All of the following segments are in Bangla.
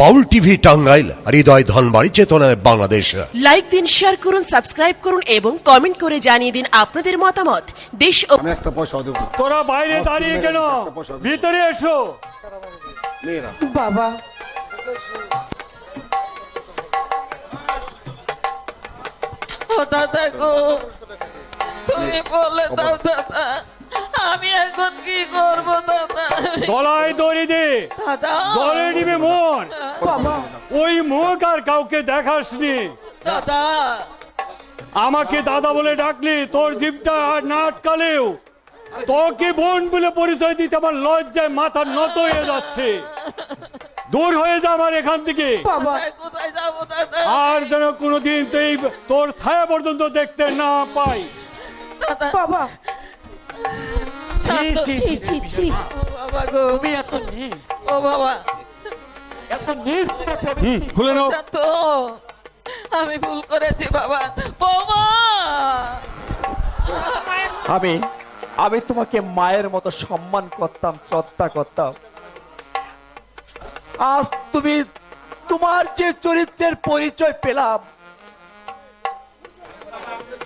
বাউল টিভি টাঙ্গাইল হৃদয় ধনবাড়ি চেতনায় বাংলাদেশ। লাইক দিন শেয়ার করুন সাবস্ক্রাইব করুন এবং কমেন্ট করে জানিয়ে দিন আপনাদের মতামত। দেশ ও আমি একটা পয়সাও দেবো তোরা বাইরে দাঁড়িয়ে কেন? পয়সা। ভিতরে এসো। বাবা। ও দাদা গো তুমি বলে দাও দাদা। আমি এখন কি করব দাদা? গলায় দড়ি দে। দাদা। নিবে মন। বাবা। ওই মুখ আর কাউকে দেখাসনি। দাদা। আমাকে দাদা বলে ডাকলি তোর জিভটা আর না আটকালেও। তোকে বোন বলে পরিচয় দিতে আমার লজ্জায় মাথা নত হয়ে যাচ্ছে। দূর হয়ে যা আমার এখান থেকে। বাবা। কোথায় কোথায় যাব দাদা? আর যেন কোনোদিন তুই তোর ছায়া পর্যন্ত দেখতে না পাই। বাবা। ছি ছি ছি ও বাবা গো। তুমি এত নিজ ও বাবা। এত নিজ তোমার খুলে নাও। শান্ত আমি ভুল করেছি বাবা। বৌমা! আমি আমি তোমাকে মায়ের মতো সম্মান করতাম শ্রদ্ধা করতাম। আজ তুমি তোমার যে চরিত্রের পরিচয় পেলাম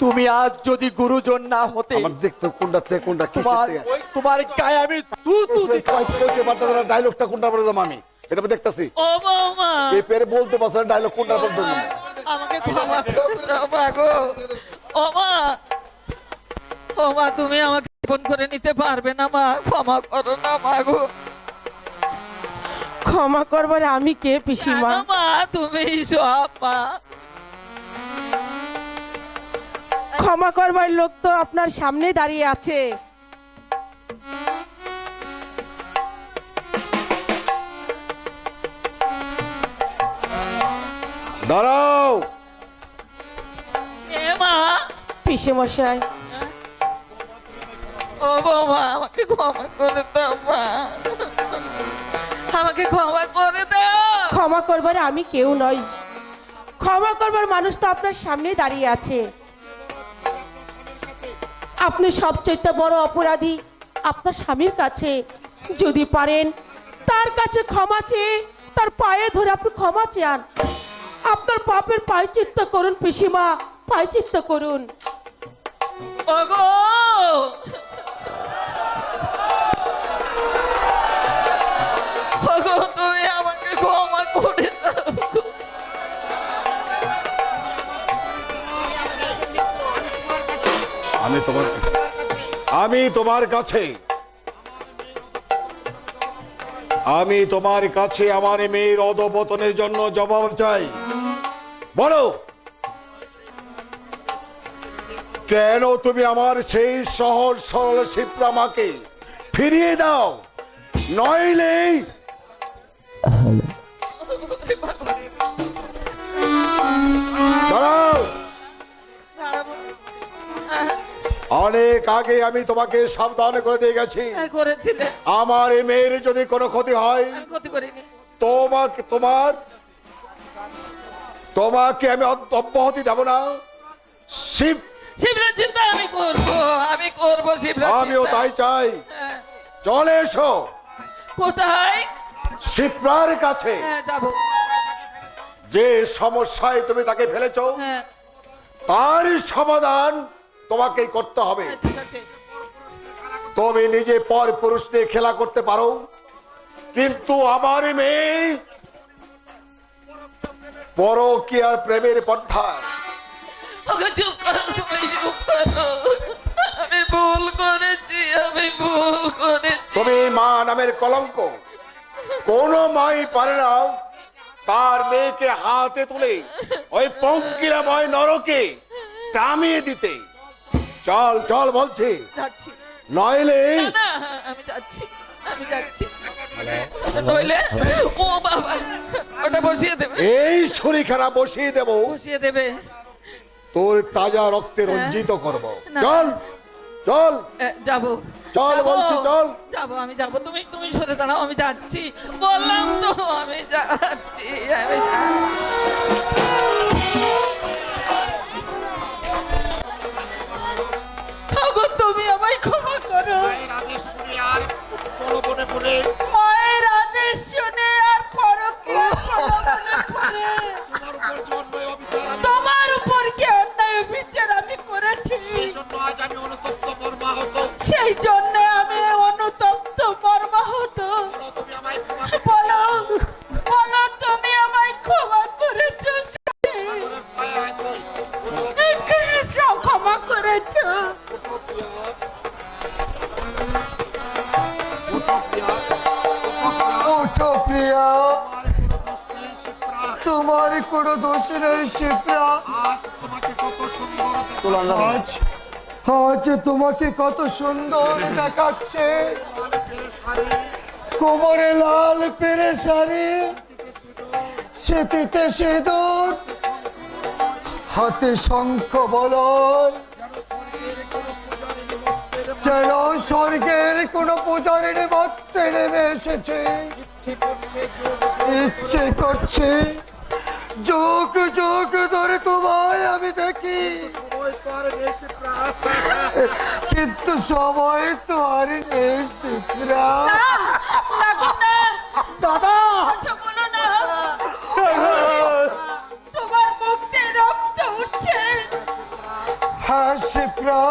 তুমি আজ যদি গুরুজন না হতে আমার দেখতে কোনটা থেকে কোনটা কি তোমার তোমার গায়ে আমি তু তু দিতাম। ডায়লগটা কোনটা বলে দাম আমি? এটা আমি দেখতেছি। ও বৌমা এই পেরে বলতে পারছে না ডায়লগ কোনটা বলতে আমাকে ক্ষমা করে দাও মা গো। ও মা। ও মা তুমি আমাকে ফোন করে নিতে পারবে না মা। ক্ষমা করো না মা গো। ক্ষমা করবার আমি কে পিসিমা? মা তুমি সব মা। ক্ষমা করবার লোক তো আপনার সামনে দাঁড়িয়ে আছে। দাঁড়াও। এ মা। পিসে মশাই ও বৌমা আমাকে ক্ষমা করে দাও মা। আমাকে ক্ষমা করে দাও। ক্ষমা করবার আমি কেউ নই। ক্ষমা করবার মানুষ তো আপনার সামনে দাঁড়িয়ে আছে। আপনি সবচেয়ে বড় অপরাধী আপনার স্বামীর কাছে যদি পারেন, তার কাছে ক্ষমা চেয়ে, তার পায়ে ধরে আপনি ক্ষমা চান। আপনার পাপের পায়চিত্ত করুন, পিসিমা পায়চিত্ত করুন। তোমার আমি তোমার কাছে। আমি তোমার কাছে আমার মেয়ের অধপতনের জন্য জবাব চাই। বলো। কেন তুমি আমার সেই সহজ সরল শিপ্রামাকে ফিরিয়ে দাও? নইলে অনেক আগে আমি তোমাকে সাবধান করে দিয়ে গেছি। হ্যাঁ, আমার এই মেয়ের যদি কোনো ক্ষতি হয় তোমাকে তোমার তোমাকে আমি অব্যাহতি দেব না। শিব শিবরাজ চিন্তা আমি করব আমি করব শিবরাজ আমিও তাই চাই। হ্যাঁ, চলে এসো। কোথায়? শিপ্রার কাছে। হ্যাঁ যাব। যে সমস্যায় তুমি তাকে ফেলেছ তার সমাধান তোমাকেই করতে হবে। হ্যাঁ, তুমি নিজে পর পুরুষ নিয়ে খেলা করতে পারো। কিন্তু আমার মেয়ে পরকীয়ার প্রেমের পন্থায়। ওকে চুপ করো তুমি চুপ করো। আমি ভুল করেছি আমি ভুল করেছি। তুমি মা নামের কলঙ্ক। কোন মাই পারে না তার মেয়েকে হাতে তুলে ওই পঙ্কিরাময় নরকে নামিয়ে দিতে। চল চল বলছি। যাচ্ছি। নইলে না আমি যাচ্ছি আমি যাচ্ছি। নইলে ও বাবা ওটা বসিয়ে দেবে। এই ছুরিখানা বসিয়ে দেব। বসিয়ে দেবে। তোর তাজা রক্তে রঞ্জিত করব। চল চল। যাব। চল। বলছি, চল। যাব আমি যাব। তুমি তুমি সরে দাঁড়াও আমি যাচ্ছি। বললাম তো আমি যাচ্ছি আমি যাচ্ছি। সেই জন্য আমি অনুতপ্ত মর্মাহত। বলো বলো তুমি আমায় ক্ষমা করেছ ক্ষমা করেছ। প্রিয়া। তোমার কোনো দোষ নেই শিপ্রা। আজ আজ তোমাকে কত সুন্দর দেখাচ্ছে। কোমরে লাল পেরে শাড়ি সেতিতে সিঁদুর, হাতে শঙ্খ বলয়। যেন স্বর্গের কোন পূজারের ভক্তে নেমে এসেছে। ইচ্ছে করছে যোগ যোগ ধরে তোমায় আমি দেখি। কিন্তু সময় তো আর নেই শিপ্রা দাদা বলো তোমার মুখ রক্ত উঠছে হ্যাঁ শিপ্রা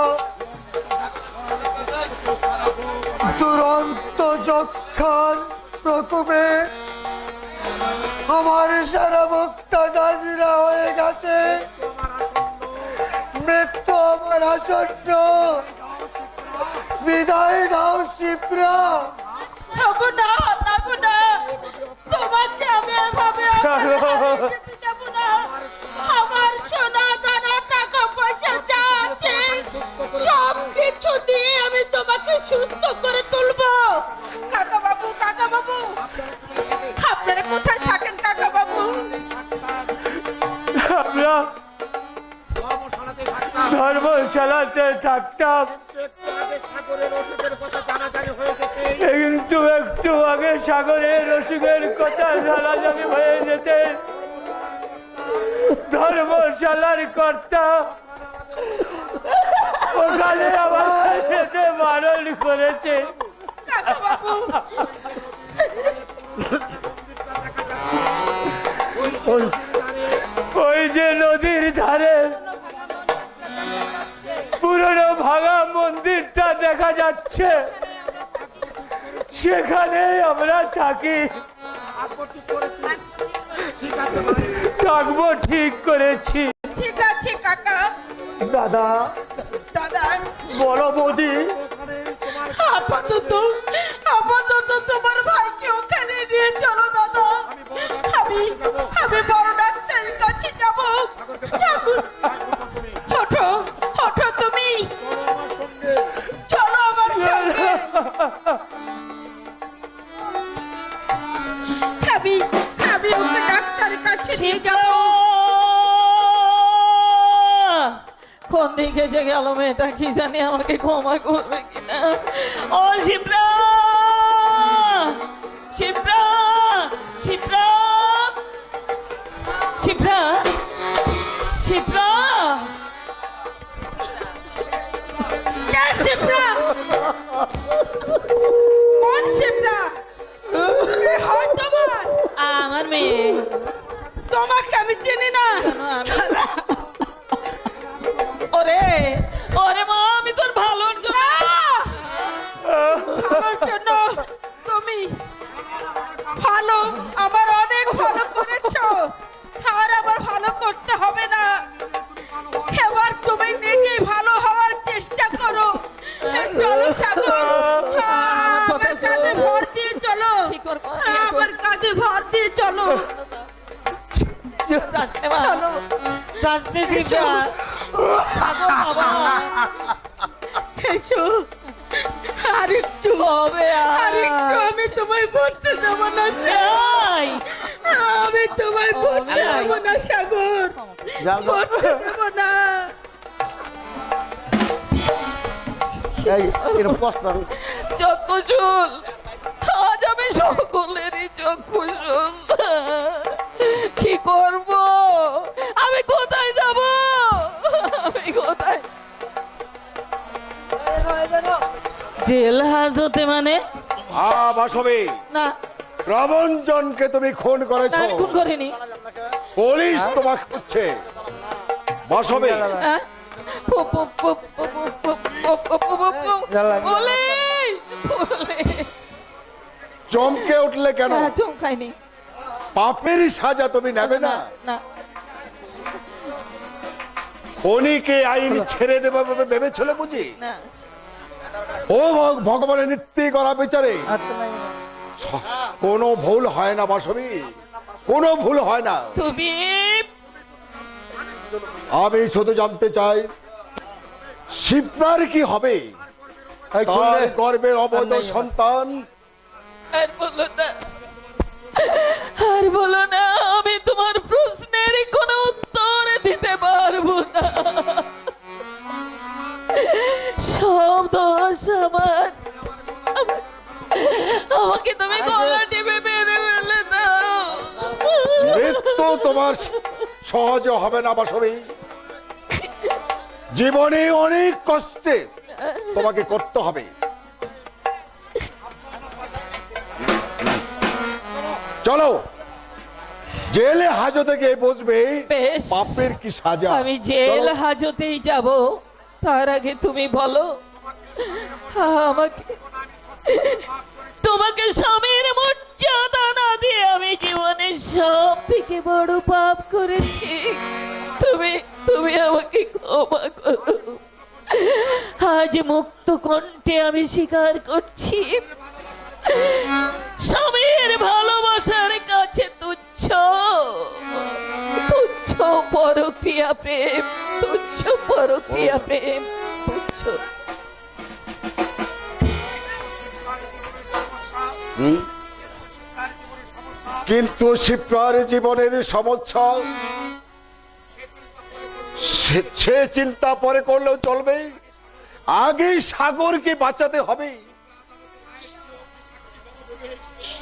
দুরন্ত যক্ষার প্রকোপে আমার সারা মুক্তা জাজিরা হয়ে গেছে মৃত্যু আমার আসন্ন। বিদায় দাও শিপ্রা। তোমাকে আমি এভাবে কিন্তু একটু আগে সাগরের রসুকের কথা ঝালাঝালি হয়ে যেতে। ধর্মশালার কর্তা ওখানে আমার যেতে বারণ করেছে। ওই যে নদীর ধারে পুরনো ভাঙা মন্দিরটা দেখা যাচ্ছে। সেখানে আমরা থাকি। থাকব ঠিক করেছি। ঠিক আছে কাকা। দাদা দাদা। বড় বৌদি। আপাতত আপাতত তোমার ভাইকে ওখানে নিয়ে চলো দাদা। আমি আমি বড় ডাক্তারের কাছে যাব। ঠাকুর দিকে যে গেল মেয়েটা কি জানি আমাকে ক্ষমা করবে কিনা? ও শিপ্রা! শিপ্রা! শিপ্রা! শিপ্রা! শিপ্রা! শিপ্রা? কোন শিপ্রা? আমার মেয়ে। তোমাকে আমি চিনি না। ভালো আমার অনেক ভালো করেছ। আর আবার ভালো করতে হবে না। এবার তুমি নিজে ভালো হওয়ার চেষ্টা করো। চলো সাগর আমার কাঁধে ভর দিয়ে চলো? আমার কাঁধে ভর দিয়ে চলো। চলো। যাস নে সাগর বাবা। এসো। আরেকটু। কবে আরেকটু। আর আমি তোমায় ভরতে দেবো না যাই আমি তোমায় আমি- দেবো না সাগর। ভরতে দেবো না। আজ আমি সকলেরই কি করব? আমি কোথায় যাব? আমি কোথায় জেল হাজতে মানে রবঞ্জনকে তুমি খুন করেছ পুলিশ তোমাকে খুঁজছে চমকে উঠলে কেন চমকায়নি পাপের সাজা তুমি নেবে না না আইন ছেড়ে দেবে ভেবেছিল বুঝি না ও ভগবানের নিত্যি করা বিচারে। কোনো ভুল হয় না বাসবী কোনো ভুল হয় না। তুমি আমি শুধু জানতে চাই শিবনার কি হবে। গর্বের অবৈধ। সন্তান। আর বলো না। আর বলো না আমি তোমার প্রশ্নের কোনো উত্তর দিতে পারব না। সব দোষ আমার আমাকে তুমি গলা টিপে মেরে ফেলে দাও। মৃত্যু তোমার সহজে হবে না বাসবী জীবনে অনেক কষ্টে তোমাকে করতে হবে। চলো। জেলে হাজতে গিয়ে বসবে। বেশ। পাপের কি সাজা? আমি জেল। হাজতেই যাব। তার আগে তুমি বলো, আমাকে তোমাকে স্বামীর মর্যাদা না দিয়ে আমি জীবনে সব থেকে বড় পাপ করেছি। তুমি তুমি আমাকে ক্ষমা করো। আজ মুক্ত কণ্ঠে আমি স্বীকার করছি, স্বামীর ভালোবাসার কাছে তুচ্ছ। তুচ্ছ। পরক্রিয়া প্রেম তুচ্ছ পরক্রিয়া প্রেম তুচ্ছ। কিন্তু শিপ্রার জীবনের সমস্যা সে- চিন্তা পরে করলেও চলবে। আগে সাগরকে বাঁচাতে হবে।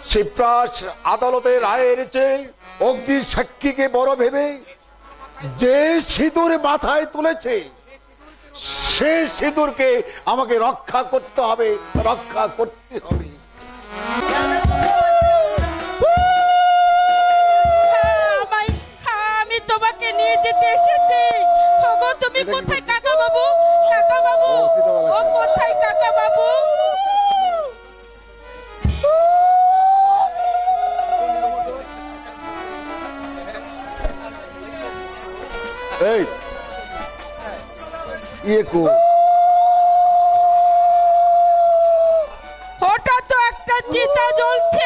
শিপ্রা আদালতে রায়ের চেয়ে অগ্নি সাক্ষীকে বড় ভেবে যে সিঁদুর মাথায় তুলেছে সে সিঁদুরকে আমাকে রক্ষা করতে হবে রক্ষা করতে হবে। আমি তোমাকে নিয়ে যেতে এসেছি। তুমি কোথায় কাকা বাবু কাকা বাবু ও কোথায় কাকা বাবু এই। ইয়ে কো। তো একটা চিতা জ্বলছে।